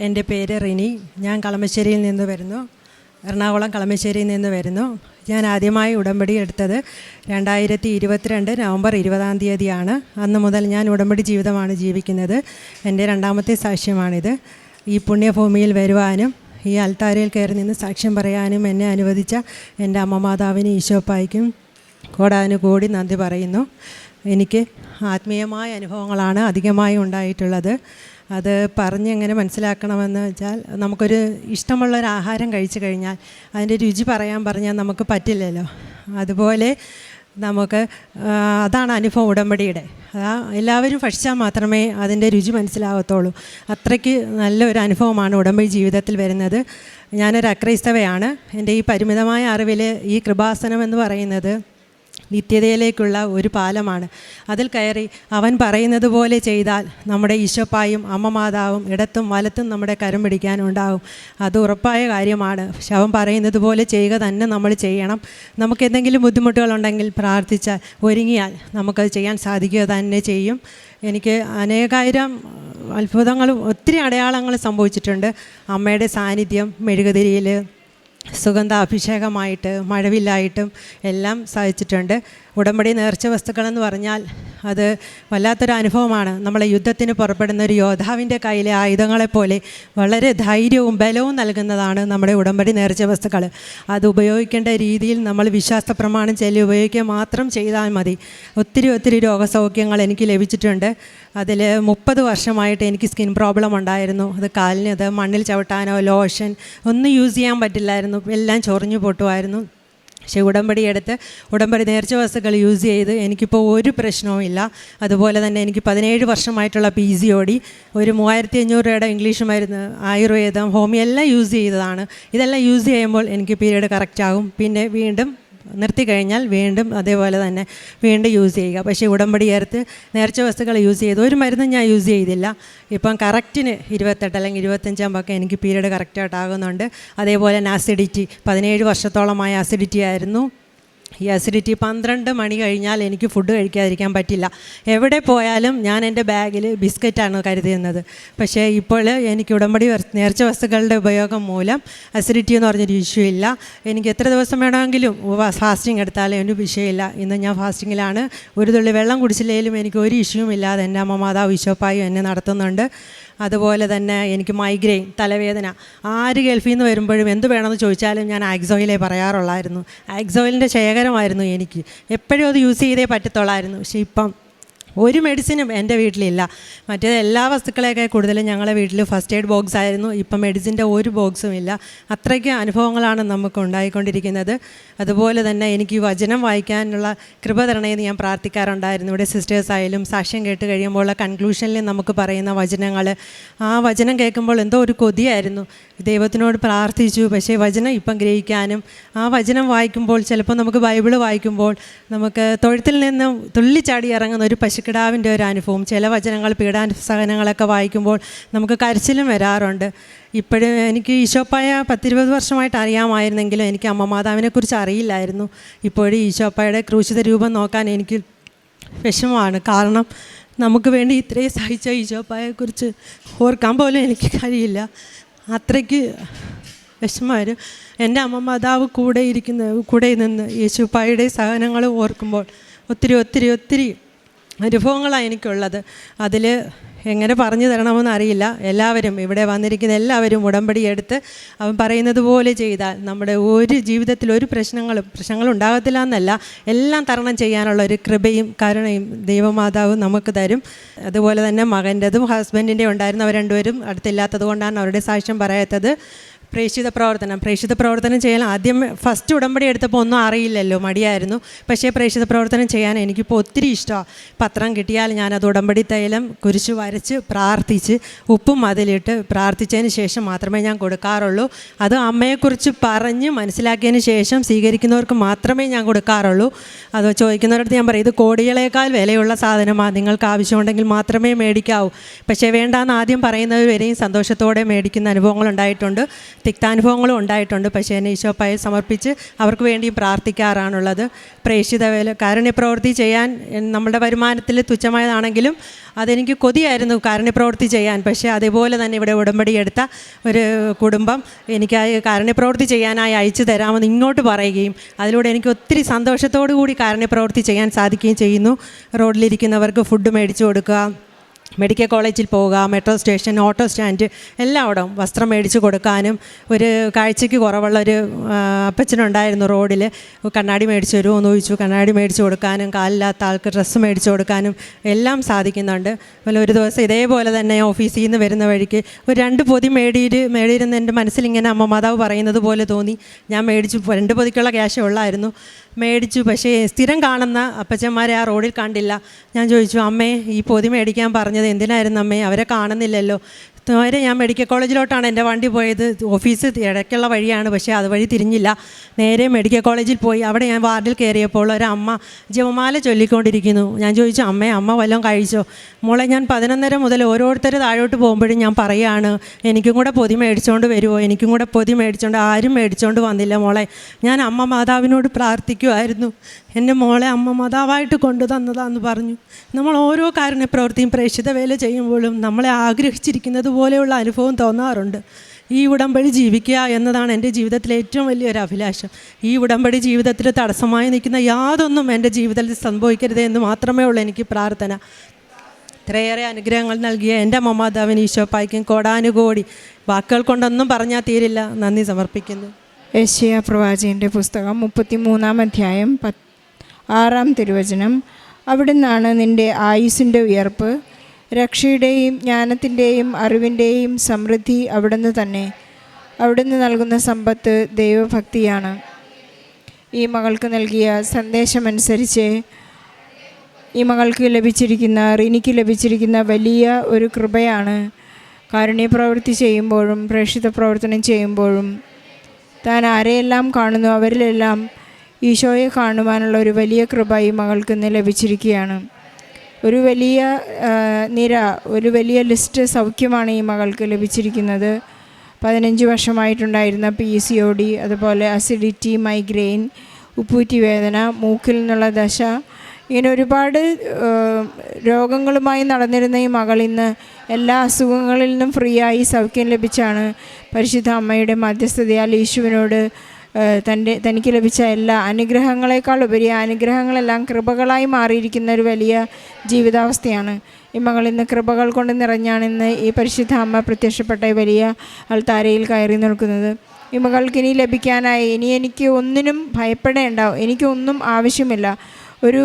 എന്റെ പേര് റിനി. ഞാൻ കളമശ്ശേരിയിൽ നിന്ന് വരുന്നു. എറണാകുളം കളമശ്ശേരിയിൽ നിന്ന് വരുന്നു. ഞാൻ ആദ്യമായി ഉടമ്പടി എടുത്തത് രണ്ടായിരത്തി ഇരുപത്തിരണ്ട് നവംബർ ഇരുപതാം തീയതിയാണ്. അന്ന് മുതൽ ഞാൻ ഉടമ്പടി ജീവിതമാണ് ജീവിക്കുന്നത്. എന്റെ രണ്ടാമത്തെ സാക്ഷ്യമാണിത്. ഈ പുണ്യഭൂമിയിൽ വരുവാനും ഈ അൽത്താരയിൽ കയറി നിന്ന് സാക്ഷ്യം പറയാനും എന്നെ അനുവദിച്ച എന്റെ അമ്മ ഈശോപ്പായിക്കും. കോടാനുകൂടി നന്ദി പറയുന്നു. എനിക്ക് ആത്മീയമായ അനുഭവങ്ങളാണ് അധികമായി ഉണ്ടായിട്ടുള്ളത്. അത് പറഞ്ഞ് എങ്ങനെ മനസ്സിലാക്കണമെന്ന് വെച്ചാൽ നമുക്കൊരു ഇഷ്ടമുള്ളൊരു ആഹാരം കഴിച്ചു കഴിഞ്ഞാൽ അതിന്റെ രുചി പറയാൻ പറഞ്ഞാൽ നമുക്ക് പറ്റില്ലല്ലോ. അതുപോലെ നമുക്ക് അതാണ് അനുഭവം ഉടമ്പടിയുടെ. എല്ലാവരും ഭക്ഷിച്ചാൽ മാത്രമേ അതിന്റെ രുചി മനസ്സിലാവത്തുള്ളൂ. അത്രയ്ക്ക് നല്ലൊരു അനുഭവമാണ് ഉടമ്പടി ജീവിതത്തിൽ വരുന്നത്. ഞാനൊരു അക്രൈസ്തവയാണ്. എന്റെ ഈ പരിമിതമായ അറിവിൽ ഈ കൃപാസനം എന്ന് പറയുന്നത് നിത്യതയിലേക്കുള്ള ഒരു പാലമാണ്. അതിൽ കയറി അവൻ പറയുന്നത് പോലെ ചെയ്താൽ നമ്മുടെ ഈശോപ്പായും അമ്മ മാതാവും ഇടത്തും വലത്തും നമ്മുടെ കരം പിടിക്കാനുണ്ടാവും. അത് ഉറപ്പായ കാര്യമാണ്. പക്ഷെ അവൻ പറയുന്നത് പോലെ ചെയ്യുക തന്നെ നമ്മൾ ചെയ്യണം. നമുക്ക് എന്തെങ്കിലും ബുദ്ധിമുട്ടുകളുണ്ടെങ്കിൽ പ്രാർത്ഥിച്ചാൽ ഒരുങ്ങിയാൽ നമുക്കത് ചെയ്യാൻ സാധിക്കുക തന്നെ ചെയ്യും. എനിക്ക് അനേകായിരം അത്ഭുതങ്ങളും ഒത്തിരി അടയാളങ്ങൾ സംഭവിച്ചിട്ടുണ്ട്. അമ്മയുടെ സാന്നിധ്യം മെഴുകുതിരിയിൽ സുഗന്ധാഭിഷേകമായിട്ട് മഴവില്ലായിട്ടും എല്ലാം സാധിച്ചിട്ടുണ്ട് ഉടമ്പടി നേർച്ച വസ്തുക്കളെന്ന് പറഞ്ഞാൽ അത് വല്ലാത്തൊരു അനുഭവമാണ്. നമ്മളെ യുദ്ധത്തിന് പുറപ്പെടുന്ന ഒരു യോദ്ധാവിന്റെ കയ്യിലെ ആയുധങ്ങളെപ്പോലെ വളരെ ധൈര്യവും ബലവും നൽകുന്നതാണ് നമ്മുടെ ഉടമ്പടി നേർച്ച വസ്തുക്കൾ. അത് ഉപയോഗിക്കേണ്ട രീതിയിൽ നമ്മൾ വിശ്വാസ പ്രമാണം ചെല്ലി ഉപയോഗിക്കുക മാത്രം ചെയ്താൽ മതി. ഒത്തിരി ഒത്തിരി രോഗസൗഖ്യങ്ങൾ എനിക്ക് ലഭിച്ചിട്ടുണ്ട്. അതിൽ മുപ്പത് വർഷമായിട്ട് എനിക്ക് സ്കിൻ പ്രോബ്ലം ഉണ്ടായിരുന്നു. അത് കാലിന് അത് മണ്ണിൽ ചവിട്ടാനോ ലോഷൻ ഒന്നും യൂസ് ചെയ്യാൻ പറ്റില്ലായിരുന്നു. എല്ലാം ചൊറിഞ്ഞു പൊട്ടുമായിരുന്നു. പക്ഷേ ഉടമ്പടി എടുത്ത് ഉടമ്പടി നേർച്ച വസ്തുക്കൾ യൂസ് ചെയ്ത് എനിക്കിപ്പോൾ ഒരു പ്രശ്നവും ഇല്ല. അതുപോലെ തന്നെ എനിക്ക് പതിനേഴ് വർഷമായിട്ടുള്ള പി സി ഓടി ഒരു മൂവായിരത്തി അഞ്ഞൂറ് രൂപയുടെ ഇംഗ്ലീഷ് മരുന്ന് ആയുർവേദം ഹോമിയോ എല്ലാം യൂസ് ചെയ്തതാണ്. ഇതെല്ലാം യൂസ് ചെയ്യുമ്പോൾ എനിക്ക് പീരീഡ് കറക്റ്റ് ആകും പിന്നെ വീണ്ടും നിർത്തി കഴിഞ്ഞാൽ വീണ്ടും അതേപോലെ തന്നെ വീണ്ടും യൂസ് ചെയ്യുക. പക്ഷേ ഉടമ്പടി ചേർത്ത് നേർച്ച വസ്തുക്കൾ യൂസ് ചെയ്ത് ഒരു മരുന്നും ഞാൻ യൂസ് ചെയ്തില്ല. ഇപ്പം കറക്റ്റിന് ഇരുപത്തെട്ട് അല്ലെങ്കിൽ ഇരുപത്തഞ്ചാകുമ്പോൾ എനിക്ക് പീരീഡ് കറക്റ്റായിട്ടാകുന്നുണ്ട് അതേപോലെ തന്നെ ആസിഡിറ്റി പതിനേഴ് വർഷത്തോളമായ ആസിഡിറ്റി ആയിരുന്നു. ഈ അസിഡിറ്റി പന്ത്രണ്ട് മണി കഴിഞ്ഞാൽ എനിക്ക് ഫുഡ് കഴിക്കാതിരിക്കാൻ പറ്റില്ല. എവിടെ പോയാലും ഞാൻ എന്റെ ബാഗിൽ ബിസ്ക്കറ്റാണ് കരുതുന്നത്. പക്ഷേ ഇപ്പോൾ എനിക്ക് ഉടമ്പടി നേർച്ച വസ്തുക്കളുടെ ഉപയോഗം മൂലം അസിഡിറ്റി എന്ന് പറഞ്ഞൊരു ഇഷ്യൂ ഇല്ല. എനിക്ക് എത്ര ദിവസം വേണമെങ്കിലും ഫാസ്റ്റിംഗ് എടുത്താലും ഒരു വിഷയമില്ല ഇന്ന് ഞാൻ ഫാസ്റ്റിങ്ങിലാണ് ഒരു തുള്ളി വെള്ളം കുടിച്ചില്ലെങ്കിലും എനിക്ക് ഒരു ഇഷ്യൂവും ഇല്ലാതെ എന്റെ അമ്മ മാതാവ് എന്നെ നടത്തുന്നുണ്ട്. അതുപോലെ തന്നെ എനിക്ക് മൈഗ്രെയിൻ തലവേദന. ആര് ഗൾഫിൽ നിന്ന് വരുമ്പോഴും എന്ത് വേണമെന്ന് ചോദിച്ചാലും ഞാൻ ആക്സോയിലേ പറയാറുള്ളായിരുന്നു. ആക്സോയിലിന്റെ ശേഖരമായിരുന്നു എനിക്ക്. എപ്പോഴും അത് യൂസ് ചെയ്തേ പറ്റത്തുള്ളായിരുന്നു. പക്ഷേ ഇപ്പം ഒരു മെഡിസിനും എന്റെ വീട്ടിലില്ല. മറ്റേത് എല്ലാ വസ്തുക്കളെയൊക്കെ കൂടുതലും ഞങ്ങളെ വീട്ടിൽ ഫസ്റ്റ് എയ്ഡ് ബോക്സ് ആയിരുന്നു. ഇപ്പം മെഡിസിന്റെ ഒരു ബോക്സും ഇല്ല. അത്രയ്ക്ക് അനുഭവങ്ങളാണ് നമുക്ക് ഉണ്ടായിക്കൊണ്ടിരിക്കുന്നത്. അതുപോലെ തന്നെ എനിക്ക് വചനം വായിക്കാനുള്ള കൃപ തരണേന്ന് ഞാൻ പ്രാർത്ഥിക്കാറുണ്ടായിരുന്നു. ഇവിടെ സിസ്റ്റേഴ്സ് ആയാലും സാക്ഷ്യം കേട്ട് കഴിയുമ്പോൾ കൺക്ലൂഷനിൽ നമുക്ക് പറയുന്ന വചനങ്ങൾ. ആ വചനം കേൾക്കുമ്പോൾ എന്തോ ഒരു കൊതിയായിരുന്നു. ദൈവത്തിനോട് പ്രാർത്ഥിച്ചു. പക്ഷേ വചനം ഇപ്പം ഗ്രഹിക്കാനും ആ വചനം വായിക്കുമ്പോൾ ചിലപ്പോൾ നമുക്ക് ബൈബിൾ വായിക്കുമ്പോൾ നമുക്ക് തൊഴുത്തിൽ നിന്നും തുള്ളിച്ചാടി ഇറങ്ങുന്ന ഒരു പശുക്കിടാവിന്റെ ഒരു അനുഭവം ചില വചനങ്ങൾ പീഡാനുസഹനങ്ങളൊക്കെ വായിക്കുമ്പോൾ നമുക്ക് കരച്ചിലും വരാറുണ്ട്. ഇപ്പോഴും എനിക്ക് ഈശോപ്പായ പത്തിരുപത് വർഷമായിട്ട് അറിയാമായിരുന്നെങ്കിലും എനിക്ക് അമ്മ മാതാവിനെക്കുറിച്ച് അറിയില്ലായിരുന്നു. ഇപ്പോഴും ഈശോപ്പായുടെ ക്രൂശിത രൂപം നോക്കാൻ എനിക്ക് വിഷമമാണ്. കാരണം നമുക്ക് വേണ്ടി ഇത്രയും സഹിച്ച ഈശോപ്പായെക്കുറിച്ച് ഓർക്കാൻ പോലും എനിക്ക് കഴിയില്ല. അത്രയ്ക്ക് വിഷമമായിരുന്നു. എന്റെ അമ്മ മാതാവ് കൂടെ ഇരിക്കുന്ന കൂടെ നിന്ന് യേശുപ്പായുടെ സഹനങ്ങൾ ഓർക്കുമ്പോൾ ഒത്തിരി ഒത്തിരി ഒത്തിരി അനുഭവങ്ങളാണ് എനിക്കുള്ളത്. അതിൽ എങ്ങനെ പറഞ്ഞു തരണമെന്ന് അറിയില്ല. എല്ലാവരും ഇവിടെ വന്നിരിക്കുന്ന എല്ലാവരും ഉടമ്പടി എടുത്ത് അവൻ പറയുന്നത് പോലെ ചെയ്താൽ നമ്മുടെ ഒരു ജീവിതത്തിൽ ഒരു പ്രശ്നങ്ങളും പ്രശ്നങ്ങൾ ഉണ്ടാകത്തില്ല എന്നല്ല. എല്ലാം തരണം ചെയ്യാനുള്ള ഒരു കൃപയും കരുണയും ദൈവമാതാവ് നമുക്ക് തരും. അതുപോലെ തന്നെ മകന്റെതും ഹസ്ബൻഡിന്റെ ഉണ്ടായിരുന്നു രണ്ടുപേരും അടുത്തില്ലാത്തത് കൊണ്ടാണ് അവരുടെ സാക്ഷ്യം പറയാത്തത്. പ്രേക്ഷിത പ്രവർത്തനം. പ്രേക്ഷിത പ്രവർത്തനം ചെയ്യാൻ ആദ്യം ഫസ്റ്റ് ഉടമ്പടി എടുത്തപ്പോൾ ഒന്നും അറിയില്ലല്ലോ മടിയായിരുന്നു. പക്ഷേ പ്രേക്ഷിത പ്രവർത്തനം ചെയ്യാൻ എനിക്കിപ്പോൾ ഒത്തിരി ഇഷ്ടമാണ് പത്രം കിട്ടിയാൽ ഞാനത് ഉടമ്പടി തൈലം കുരിശ് വരച്ച് പ്രാർത്ഥിച്ച് ഉപ്പും അതിലിട്ട് പ്രാർത്ഥിച്ചതിന് ശേഷം മാത്രമേ ഞാൻ കൊടുക്കാറുള്ളൂ. അത് അമ്മയെക്കുറിച്ച് പറഞ്ഞ് മനസ്സിലാക്കിയതിന് ശേഷം സ്വീകരിക്കുന്നവർക്ക് മാത്രമേ ഞാൻ കൊടുക്കാറുള്ളൂ. അത് ചോദിക്കുന്നവരടുത്ത് ഞാൻ പറയും ഇത് കോടികളേക്കാൾ വിലയുള്ള സാധനമാണ് നിങ്ങൾക്ക് ആവശ്യമുണ്ടെങ്കിൽ മാത്രമേ മേടിക്കാവൂ. പക്ഷേ വേണ്ടാന്ന് ആദ്യം പറയുന്നവരെയും സന്തോഷത്തോടെ മേടിക്കുന്ന അനുഭവങ്ങൾ ഉണ്ടായിട്ടുണ്ട്. തിക്താനുഭവങ്ങളും ഉണ്ടായിട്ടുണ്ട്. പക്ഷേ എന്നെ ഈശോപ്പായി സമർപ്പിച്ച് അവർക്ക് വേണ്ടിയും പ്രാർത്ഥിക്കാറാണുള്ളത്. പ്രേക്ഷിത വേല കാരുണ്യപ്രവൃത്തി ചെയ്യാൻ നമ്മുടെ വരുമാനത്തിൽ തുച്ഛമായതാണെങ്കിലും അതെനിക്ക് കൊതിയായിരുന്നു കാരുണ്യപ്രവൃത്തി ചെയ്യാൻ. പക്ഷേ അതേപോലെ തന്നെ ഇവിടെ ഉടമ്പടി എടുത്ത ഒരു കുടുംബം എനിക്കായി കാരുണ്യപ്രവൃത്തി ചെയ്യാനായി അയച്ചു തരാമെന്ന് ഇങ്ങോട്ട് പറയുകയും അതിലൂടെ എനിക്ക് ഒത്തിരി സന്തോഷത്തോടു കൂടി കാരുണ്യപ്രവൃത്തി ചെയ്യാൻ സാധിക്കുകയും ചെയ്യുന്നു. റോഡിലിരിക്കുന്നവർക്ക് ഫുഡ് മേടിച്ചു കൊടുക്കുക. മെഡിക്കൽ കോളേജിൽ പോവുക മെട്രോ സ്റ്റേഷൻ ഓട്ടോ സ്റ്റാൻഡ് എല്ലായിടവും വസ്ത്രം മേടിച്ച് കൊടുക്കാനും ഒരു കാഴ്ചയ്ക്ക് കുറവുള്ള ഒരു അപ്പച്ചനുണ്ടായിരുന്നു റോഡിൽ കണ്ണാടി മേടിച്ച് വരുമോ എന്ന് ചോദിച്ചു. കണ്ണാടി മേടിച്ച് കൊടുക്കാനും കാലില്ലാത്ത ആൾക്ക് ഡ്രസ്സ് മേടിച്ച് കൊടുക്കാനും എല്ലാം സാധിക്കുന്നുണ്ട്. അതുപോലെ ഒരു ദിവസം ഇതേപോലെ തന്നെ ഓഫീസിൽ നിന്ന് വരുന്ന വഴിക്ക് ഒരു രണ്ട് പൊതി മേടിയിട്ട് മേടിയിരുന്ന എന്റെ മനസ്സിലിങ്ങനെ അമ്മ മാതാവ് പറയുന്നത് പോലെ തോന്നി. ഞാൻ മേടിച്ചു രണ്ട് പൊതിക്കുള്ള ക്യാഷേ ഉള്ളായിരുന്നു. മേടിച്ചു. പക്ഷേ സ്ഥിരം കാണുന്ന അപ്പച്ചന്മാരെ ആ റോഡിൽ കണ്ടില്ല. ഞാൻ ചോദിച്ചു അമ്മേ ഈ പൊതി മേടിക്കാൻ പറഞ്ഞത് എന്തിനായിരുന്നു അമ്മേ? അവരെ കാണുന്നില്ലല്ലോ. നേരെ ഞാൻ മെഡിക്കൽ കോളേജിലോട്ടാണ് എന്റെ വണ്ടി പോയത്. ഓഫീസ് ഇടയ്ക്കുള്ള വഴിയാണ് പക്ഷേ അതുവഴി തിരിഞ്ഞില്ല. നേരെ മെഡിക്കൽ കോളേജിൽ പോയി. അവിടെ ഞാൻ വാർഡിൽ കയറിയപ്പോൾ ഒരമ്മ ജപമാല ചൊല്ലിക്കൊണ്ടിരിക്കുന്നു. ഞാൻ ചോദിച്ചു അമ്മേ അമ്മ വല്ലതും കഴിച്ചോ? മോളെ ഞാൻ പതിനൊന്നര മുതൽ ഓരോരുത്തർ താഴോട്ട് പോകുമ്പോഴും ഞാൻ പറയുകയാണ് എനിക്കും കൂടെ പൊതി മേടിച്ചുകൊണ്ട് വരുമോ എനിക്കും കൂടെ പൊതി മേടിച്ചുകൊണ്ട് ആരും മേടിച്ചുകൊണ്ട് വന്നില്ല മോളെ. ഞാൻ അമ്മ മാതാവിനോട് പ്രാർത്ഥിക്കുമായിരുന്നു എന്റെ മോളെ അമ്മ മാതാവായിട്ട് കൊണ്ടു തന്നതാന്ന് പറഞ്ഞു. നമ്മൾ ഓരോ കാരുണ്യപ്രവൃത്തിയും പ്രേക്ഷിത വേല ചെയ്യുമ്പോഴും നമ്മളെ ആഗ്രഹിച്ചിരിക്കുന്നത് പോലെയുള്ള അനുഭവം തോന്നാറുണ്ട്. ഈ ഉടമ്പടി ജീവിക്കുക എന്നതാണ് എന്റെ ജീവിതത്തിലെ ഏറ്റവും വലിയൊരു അഭിലാഷം. ഈ ഉടമ്പടി ജീവിതത്തിൽ തടസ്സമായി നിൽക്കുന്ന യാതൊന്നും എന്റെ ജീവിതത്തിൽ സംഭവിക്കരുത് എന്ന് മാത്രമേ ഉള്ളൂ എനിക്ക് പ്രാർത്ഥന. ഇത്രയേറെ അനുഗ്രഹങ്ങൾ നൽകിയ എന്റെ മമാതാവിന് ഈശോപ്പായ്ക്കും കോടാനുകോടി വാക്കുകൾ കൊണ്ടൊന്നും പറഞ്ഞാൽ തീരില്ല. നന്ദി സമർപ്പിക്കുന്നു. ഏഷ്യ പ്രവാചകന്റെ പുസ്തകം മുപ്പത്തി മൂന്നാം അധ്യായം പത്ത് ആറാം തിരുവചനം. അവിടുന്നാണ് നിന്റെ ആയുസിന്റെ ഉയർപ്പ്. രക്ഷയുടെയും ജ്ഞാനത്തിന്റെയും അറിവിന്റെയും സമൃദ്ധി അവിടുന്ന് തന്നെ. അവിടുന്ന് നൽകുന്ന സമ്പത്ത് ദൈവഭക്തിയാണ്. ഈ മകൾക്ക് നൽകിയ സന്ദേശമനുസരിച്ച് ഈ മകൾക്ക് ലഭിച്ചിരിക്കുന്ന റിനിക്ക് ലഭിച്ചിരിക്കുന്ന വലിയ ഒരു കൃപയാണ്. കാരുണ്യപ്രവൃത്തി ചെയ്യുമ്പോഴും പ്രേക്ഷിത പ്രവർത്തനം ചെയ്യുമ്പോഴും താൻ ആരെയെല്ലാം കാണുന്നു അവരിലെല്ലാം ഈശോയെ കാണുവാനുള്ള ഒരു വലിയ കൃപ ഈ മകൾക്ക് ഇന്ന് ലഭിച്ചിരിക്കുകയാണ്. ഒരു വലിയ നിര ഒരു വലിയ ലിസ്റ്റ് സൗഖ്യമാണ് ഈ മകൾക്ക് ലഭിച്ചിരിക്കുന്നത്. പതിനഞ്ച് വർഷമായിട്ടുണ്ടായിരുന്ന പി സി ഒ ഡി അതുപോലെ അസിഡിറ്റി മൈഗ്രെയിൻ ഉപ്പൂറ്റി വേദന മൂക്കിൽ നിന്നുള്ള ദശ ഇങ്ങനെ ഒരുപാട് രോഗങ്ങളുമായി നടന്നിരുന്ന ഈ മകൾ ഇന്ന് എല്ലാ അസുഖങ്ങളിൽ നിന്നും ഫ്രീ ആയി സൗഖ്യം ലഭിച്ചാണ് പരിശുദ്ധ അമ്മയുടെ മധ്യസ്ഥതയാൽ യേശുവിനോട് തന്റെ തനിക്ക് ലഭിച്ച എല്ലാ അനുഗ്രഹങ്ങളെക്കാൾ ഉപരി അനുഗ്രഹങ്ങളെല്ലാം കൃപകളായി മാറിയിരിക്കുന്ന ഒരു വലിയ ജീവിതാവസ്ഥയാണ്. ഈ മകൾ ഇന്ന് കൃപകൾ കൊണ്ട് നിറഞ്ഞാണ് ഇന്ന് ഈ പരിശുദ്ധ അമ്മ പ്രത്യക്ഷപ്പെട്ട വലിയ അൾത്താരയിൽ കയറി നിൽക്കുന്നത്. ഈ മകൾക്ക് ഇനി ലഭിക്കാനായി ഇനി എനിക്ക് ഒന്നിനും ഭയപ്പെടേണ്ട എനിക്കൊന്നും ആവശ്യമില്ല. ഒരു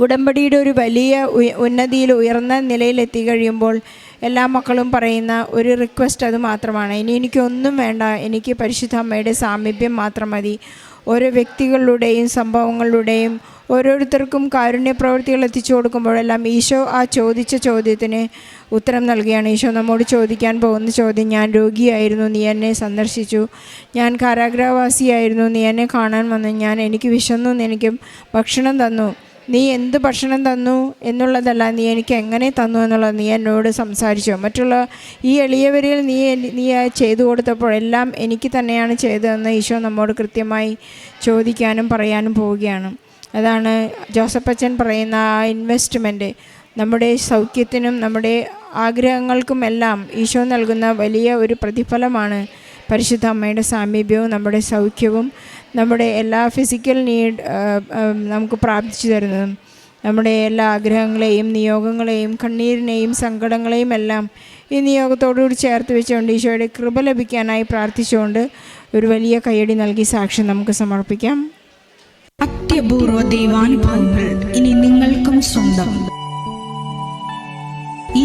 ഉടമ്പടിയുടെ ഒരു വലിയ ഉന്നതിയിൽ ഉയർന്ന നിലയിലെത്തി കഴിയുമ്പോൾ എല്ലാ മക്കളും പറയുന്ന ഒരു റിക്വസ്റ്റ് അത് മാത്രമാണ്. ഇനി എനിക്കൊന്നും വേണ്ട. എനിക്ക് പരിശുദ്ധ അമ്മയുടെ സാമീപ്യം മാത്രം മതി. ഓരോ വ്യക്തികളുടെയും സംഭവങ്ങളുടെയും ഓരോരുത്തർക്കും കാരുണ്യ പ്രവൃത്തികൾ എത്തിച്ചു കൊടുക്കുമ്പോഴെല്ലാം ഈശോ ആ ചോദിച്ച ചോദ്യത്തിന് ഉത്തരം നൽകുകയാണ്. ഈശോ നമ്മോട് ചോദിക്കാൻ പോകുന്ന ചോദ്യം ഞാൻ രോഗിയായിരുന്നു. നീ എന്നെ സന്ദർശിച്ചു. ഞാൻ കാരാഗ്രഹവാസിയായിരുന്നു. നീ എന്നെ കാണാൻ വന്നു. ഞാൻ എനിക്ക് വിശന്നു. എനിക്കും ഭക്ഷണം തന്നു. നീ എന്ത് ഭക്ഷണം തന്നു എന്നുള്ളതല്ല നീ എനിക്ക് എങ്ങനെ തന്നു എന്നുള്ളത് നീ എന്നോട് സംസാരിച്ചോ. മറ്റുള്ള ഈ എളിയവരിൽ നീ നീ ചെയ്തു കൊടുത്തപ്പോൾ എല്ലാം എനിക്ക് തന്നെയാണ് ചെയ്തതെന്ന് ഈശോ നമ്മോട് കൃത്യമായി ചോദിക്കാനും പറയാനും പോവുകയാണ്. അതാണ് ജോസഫ് അച്ഛൻ പറയുന്ന ആ ഇൻവെസ്റ്റ്മെന്റ് നമ്മുടെ സൗഖ്യത്തിനും നമ്മുടെ ആഗ്രഹങ്ങൾക്കും എല്ലാം ഈശോ നൽകുന്ന വലിയ ഒരു പ്രതിഫലമാണ് പരിശുദ്ധ അമ്മയുടെ സാമീപ്യവും നമ്മുടെ സൗഖ്യവും നമ്മുടെ എല്ലാ ഫിസിക്കൽ നീഡ് നമുക്ക് പ്രാപിച്ചു തരുന്നതും നമ്മുടെ എല്ലാ ആഗ്രഹങ്ങളെയും നിയോഗങ്ങളെയും കണ്ണീരിനെയും സങ്കടങ്ങളെയും എല്ലാം ഈ നിയോഗത്തോടുകൂടി ചേർത്ത് വെച്ചുകൊണ്ട് ഈശോയുടെ കൃപ ലഭിക്കാനായി പ്രാർത്ഥിച്ചുകൊണ്ട് ഒരു വലിയ കയ്യടി നൽകി സാക്ഷ്യം നമുക്ക് സമർപ്പിക്കാം. അത്യപൂർവ ദൈവാനുഭവങ്ങൾ ഇനി നിങ്ങൾക്കും സ്വന്തം. ഈ